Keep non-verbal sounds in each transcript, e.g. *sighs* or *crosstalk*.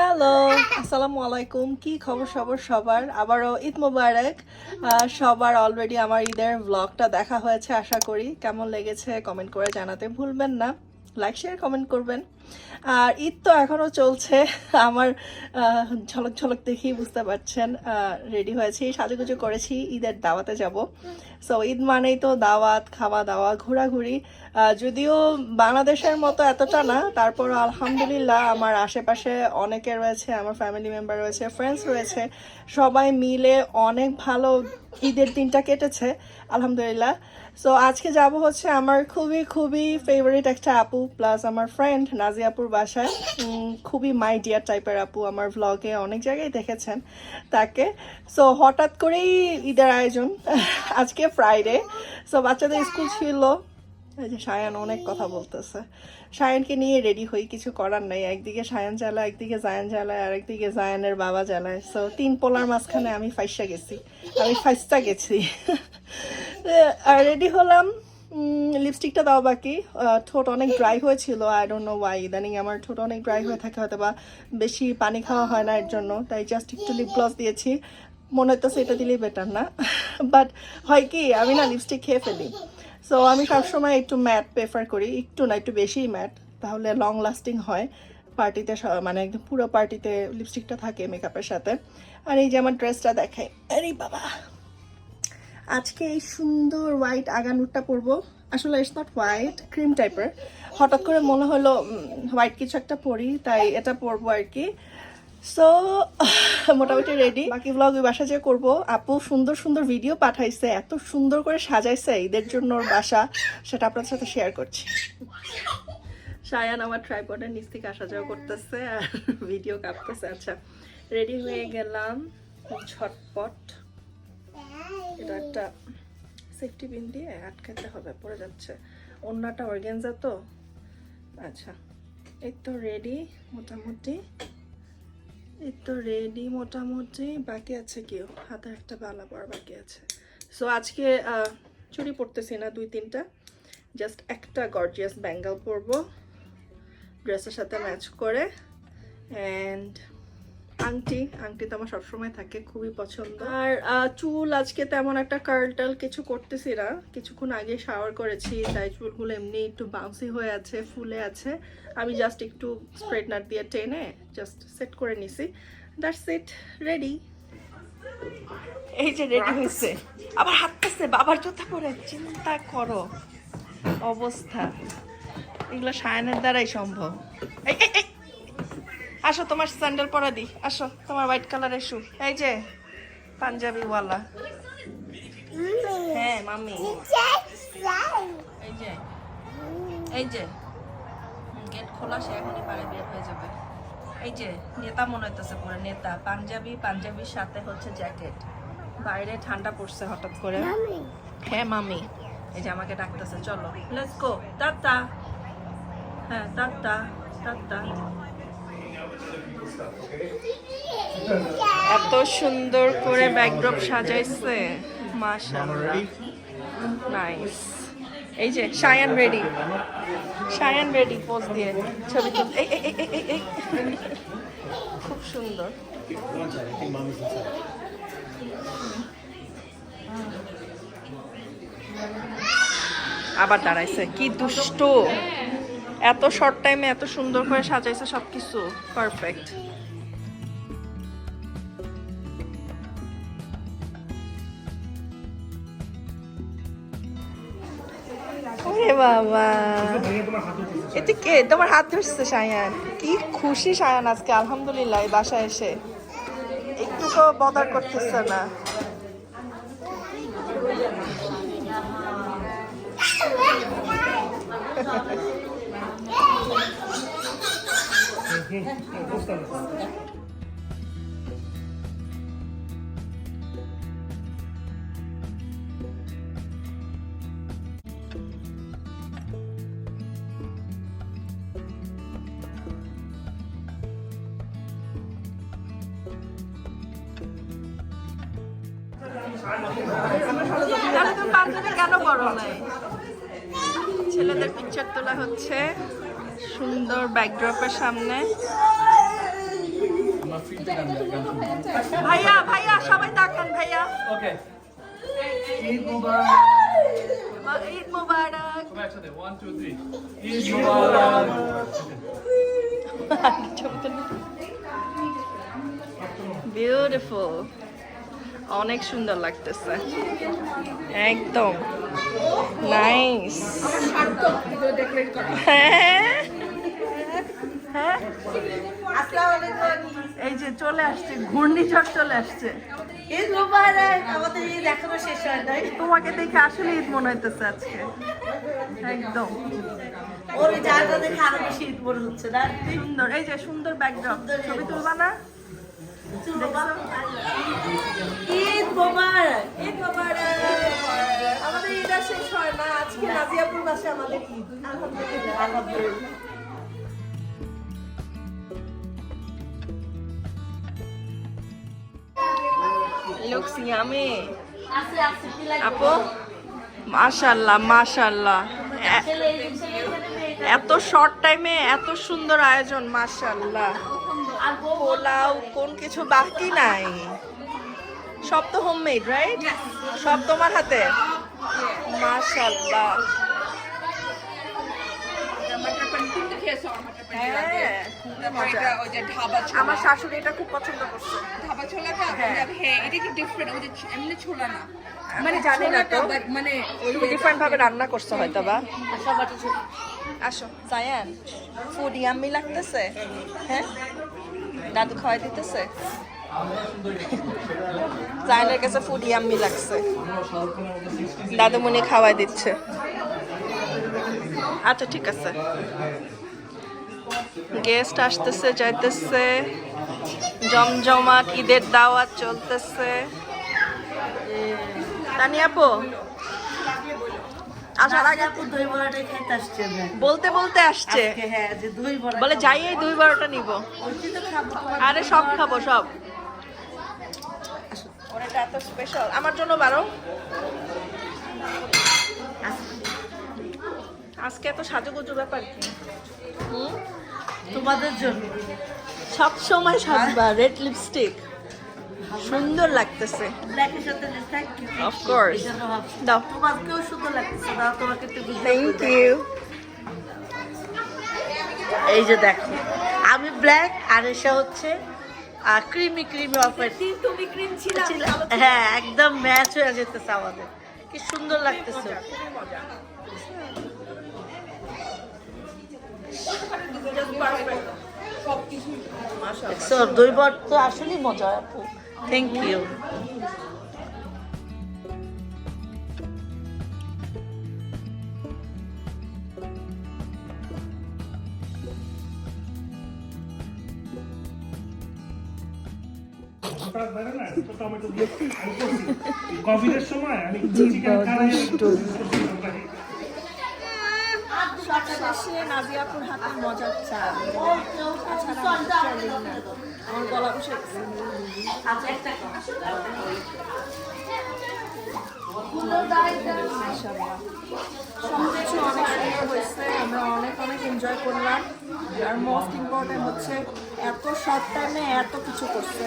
Hello আসসালামু আলাইকুম কি খবর সবর সবার? আবারও ঈদ মোবারক। সবার অলরেডি আমার ঈদের ব্লগটা দেখা হয়েছে, আশা করি। কেমন লেগেছে কমেন্ট করে জানাতে ভুলবেন না। লাইক শেয়ার কমেন্ট করবেন। আর ঈদ তো এখনও চলছে। আমার ঝলক ঝলক দেখেই বুঝতে পারছেন রেডি হয়েছি, সাজুগুজু করেছি, ঈদের দাওয়াতে যাব। সো ঈদ মানেই তো দাওয়াত, খাওয়া দাওয়া, ঘোরাঘুরি। যদিও বাংলাদেশের মতো এতটা না তারপর আলহামদুলিল্লাহ আমার আশেপাশে অনেকে রয়েছে, আমার ফ্যামিলি মেম্বার রয়েছে ফ্রেন্ডস রয়েছে, সবাই মিলে অনেক ভালো ঈদের দিনটা কেটেছে, আলহামদুলিল্লাহ। সো আজকে যাব হচ্ছে আমার খুবই খুবই ফেভারিট একটা আপু প্লাস আমার ফ্রেন্ড নাজি আপুর বাসায়। খুবই মাই ডিয়ার টাইপের আপু আমার ভ্লগে অনেক জায়গায় দেখেছেন তাকে। সো হঠাৎ করেই ঈদের আয়োজন। আজকে ফ্রাইডে সো বাচ্চাদের স্কুল ছিল। যে সায়ান অনেক কথা বলতেছে। সায়ানকে নিয়ে রেডি হই, কিছু করার নাই। একদিকে সায়ান জ্বালায়, একদিকে জায়ান জ্বালায়, আর একদিকে জায়ানের বাবা জ্বালায়। সো তিন পোলার মাঝখানে আমি ফাইসা গেছি। আমি ফাইসটা গেছি। *laughs* আর রেডি হলাম লিপস্টিকটা দাও বাকি। ঠোঁট অনেক ড্রাই হয়েছিল আই ডোন্ট নো ওয়াই ইদানিং আমার ঠোঁট অনেক ড্রাই হয়ে থাকে হয়তো বা বেশি পানি খাওয়া হয় না এর জন্য তাই জাস্ট একটু লিপ গ্লস দিয়েছি। মনে হইতেছে এটা দিলেই বেটার না। *laughs* বাট হয় কি আমি না লিপস্টিক খেয়ে ফেলি। সো আমি সবসময় একটু ম্যাট প্রেফার করি একটু না একটু বেশিই ম্যাট তাহলে লং লাস্টিং হয়। পার্টিতে মানে একদম পুরো পার্টিতে লিপস্টিকটা থাকে মেকআপের সাথে। আর এই যে আমার ড্রেসটা দেখাই আরে বাবা! আজকে এই সুন্দর হোয়াইট আগানুরটা পরবো। আসলে ইটস নট হোয়াইট ক্রিম টাইপের হঠাৎ করে মনে হলো হোয়াইট কিছু একটা পরি, তাই এটা পরবো আর কি। সো *sighs* মোটামুটি রেডি বাকি ব্লগ ওই বাসা যে করব। আপু সুন্দর সুন্দর ভিডিও পাঠাইছে, এত সুন্দর করে সাজাইছে ঈদের জন্য ওর বাসা, সেটা আপনার সাথে শেয়ার করছি। সায়ান আমার ট্রাইপডের নিচ থেকে আসা যাওয়া করতেছে, আর ভিডিও কাঁপতেছে। আচ্ছা রেডি হয়ে গেলাম। ঝটপট। এটা একটা সেফটি পিন দিয়ে আটকাতে হবে, পড়ে যাচ্ছে। অন্যটা অর্গেনজা তো? আচ্ছা এই তো রেডি মোটামুটি। এই তো রেডি মোটামুটি। বাকি আছে কেউ? হাতে একটা বালা পর বাকি আছে। সো আজকে চুড়ি পরতেছি না দুই, তিনটা। জাস্ট একটা গর্জিয়াস ব্যাঙ্গেল পরবো। ড্রেসের সাথে ম্যাচ করে। অ্যান্ড আংটি আংটি তো আমার সবসময় থাকে খুবই পছন্দ। আর চুল আজকে তেমন একটা কার্লটাল কিছু করতেছি না। কিছুক্ষণ আগে শাওয়ার করেছি তাই চুলগুলো এমনি একটু বাউন্সি হয়ে আছে ফুলে আছে। আমি জাস্ট একটু স্ট্রেটনার দিয়ে টেনে জাস্ট সেট করে নিছি। দ্যাটস ইট রেডি এই যে রেডি হয়েছে। আবার হাঁটতেছে বাবার জুতা পরে চিন্তা করো। অবস্থা। এগুলো সায়নের দ্বারাই সম্ভব। এই আসো তোমার স্যান্ডেল পরা দি। আসো তোমার হোয়াইট কালারের শু এই যে পাঞ্জাবি ওয়ালা হ্যাঁ মামি এই যে এই যে। গেট খোলা সে এখনই পারে বের হয়ে যাবে। এই যে নেতা মনে হইতেছে পুরো নেতা। পাঞ্জাবি পাঞ্জাবির সাথে হচ্ছে জ্যাকেট বাইরে ঠান্ডা পড়ছে হঠাৎ করে। হ্যাঁ মামি এই যে আমাকে ডাকতেছে চলো। Let's go tata. হ্যাঁ টাটা টাটা। এত সুন্দর করে ব্যাকড্রপ সাজাইছে নাইস এই যে Sayan ready Sayan ready pose দিয়ে ছবি খুব সুন্দর। আবার দাঁড়াইছে। কি দুষ্ট। এত শর্ট টাইমে এত সুন্দর করে সাজাইছে সবকিছু পারফেক্ট ওরে বাবা। এটা কে? তোমার হাত সায়ান। কি খুশি, সায়ান, আজকে, আলহামদুলিল্লাহ বাসায় এসে। একটু তো বদার করতেছে না। কেন করো নাই? ছেলেদের পিকচার তোলা হচ্ছে। সুন্দর ব্যাকড্রপের সামনে। ভাইয়া ভাইয়া সবাই তাকান ভাইয়া। ওকে ঈদ মুবারক। ঈদ মোবারক। সবাই একসাথে one two three Eid Mubarak. Beautiful অনেক সুন্দর লাগতেছে। একদম। নাইস হ্যাঁ। হ্যাঁ? এই যে চলে আসছে ঘূর্ণিঝড় চলে আসছে। হয় তোমাকে দেখে আসলে ঈদ মনে হইতেছে আজকে। একদম। ওর জায়গা দেখে আরও বেশি ঈদ মনে হচ্ছে না? সুন্দর। এই যে সুন্দর ব্যাকড্রপ ছবি তুলবা না? ঈদ মুবারক ঈদ মোবারক। আমাদের ঈদ শেষ হয় না। আজকে নাজিয়াপুর মাসে আমাদের ঈদ। আলহামদুলিল্লাহ আলহামদুলিল্লাহ। আছে আছে আপু মাশাল্লাহ মাশাল্লাহ এত শর্ট টাইমে এত সুন্দর আয়োজন মাশাল্লাহ পোলাও কোন কিছু বাকি নাই। সব তো হোমমেড রাইট সব তোমার হাতে? মাশাল্লাহ হ্যাঁ, আমার শাশুড়ি এটা খুব পছন্দ করছে। ধাবা ছোলাটা হ্যাঁ। হ্যাঁ এটা কি ডিফারেন্ট ওই যে এমনি ছোলা না। মানে জানি না তো। মানে ওই ডিফারেন্ট ভাবে রান্না করছ হয়তো বা আশা বাটি ছিল। আসো ফুড ইয়াম্মি লাগতেছে? হ্যাঁ? দাদু খাওয়াই দিতেছে? জায়ানের কাছে ফুড ইয়াম্মি লাগছে। দাদু মনে খাওয়াই দিচ্ছে। আচ্ছা ঠিক আছে। গেস্ট আসতেছে যাইতেছে। জমজমাট ঈদের দাওয়াত চলতেছে। তানিয়াপো আসার আগে দই বড়াটাই খাইতে আসছে বলতে বলতে আসছে। আজকে হ্যাঁ বলে যাই এই দুই নিব। আরে সব খাব সব। ওর এত স্পেশাল আমার জন্য বারো আজকে এত সাজুগুজু ব্যাপার কি? হুম? তোমাদের জন্য। সব সময় সাজবা রেড লিপস্টিক সুন্দর লাগতেছে। ব্ল্যাকের সাথে থ্যাংক ইউ Of course. এই দাও। তোমাকেও সুন্দর লাগতেছে দাও তোমাকে একটু থ্যাংক ইউ এই যে দেখো আমি ব্ল্যাক আর এসে হচ্ছে ক্রিমি ক্রিমি অফার তুমি ক্রিম ছিল হ্যাঁ একদম ম্যাচ হয়ে যেতেছে আমাদের। কি সুন্দর লাগতেছে। সো দই বট তো আসলেই মজা আপু। থ্যাংক ইউ কোভিডের সময় আমি চিকেন নাজিয়াপুর হাতের মজার চা আমার গলা বসে আচ্ছা সবকিছু অনেক সুন্দর হয়েছে। আমরা অনেক অনেক এনজয় করলাম। আর মোস্ট ইম্পর্টেন্ট হচ্ছে এত শর্ট টাইমে এত কিছু করছে।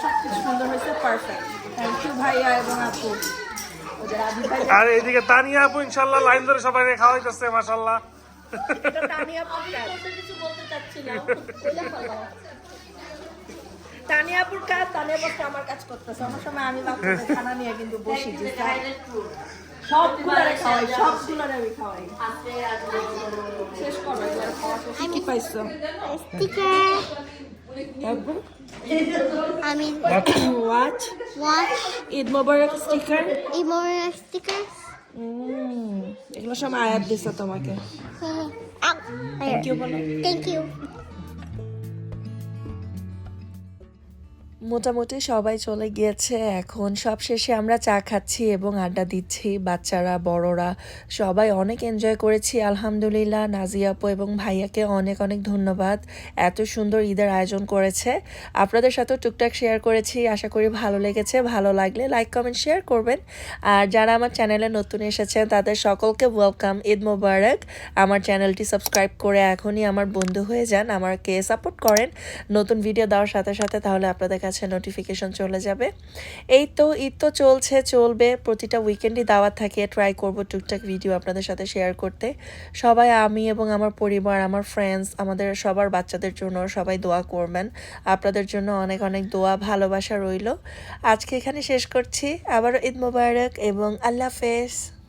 সব কিছু সুন্দর হয়েছে পারফেক্ট থ্যাংক ইউ ভাইয়া এবং আপু। আর এদিকে তানিয়া আপু ইনশাল্লাহ লাইন ধরে সবাই খাওয়াইতেছে মাশাল্লাহ। তানিয়াপুর *laughs* কাজ। তানিয়া আমার কাজ করতেছে। আমার সময় আমি খানা নিয়ে কিন্তু বসি যে সবগুলারে খাওয়াই সবগুলারে আমি খাওয়াই। শেষ করো এবার খাওয়া শেষ। কি কি পাইছো আমি watch watch Eid Mubarak sticker ইমোরা sticker এগুলো সব আয়াত দিছে তোমাকে। থ্যাংক ইউ বলো। থ্যাংক ইউ মোটামুটি সবাই চলে গিয়েছে এখন। সব শেষে আমরা চা খাচ্ছি এবং আড্ডা দিচ্ছি। বাচ্চারা, বড়রা, সবাই অনেক এনজয় করেছি, আলহামদুলিল্লাহ। নাজিয়া আপু এবং ভাইয়াকে অনেক অনেক ধন্যবাদ। এত সুন্দর ঈদের আয়োজন করেছে। আপনাদের সাথেও টুকটাক শেয়ার করেছি। আশা করি ভালো লেগেছে। ভালো লাগলে লাইক কমেন্ট শেয়ার করবেন। আর যারা আমার চ্যানেলে নতুন এসেছেন, তাদের সকলকে ওয়েলকাম ঈদ মোবারক। আমার চ্যানেলটি সাবস্ক্রাইব করে এখনই আমার বন্ধু হয়ে যান। আমাকে সাপোর্ট করেন। নতুন ভিডিও দেওয়ার সাথে সাথে তাহলে আপনাদের কাছে নোটিফিকেশন চলে যাবে। এই তো, ঈদ তো চলছে, চলবে। প্রতিটা উইকেন্ডই দাওয়াত থাকে ট্রাই করব টুকটাক ভিডিও আপনাদের সাথে শেয়ার করতে। সবাই, আমি এবং আমার পরিবার, আমার ফ্রেন্ডস আমাদের সবার বাচ্চাদের জন্য সবাই দোয়া করবেন। আপনাদের জন্য অনেক অনেক দোয়া, ভালোবাসা রইল। আজকে এখানে শেষ করছি। আবারও ঈদ মোবারক এবং আল্লাহ হাফেজ।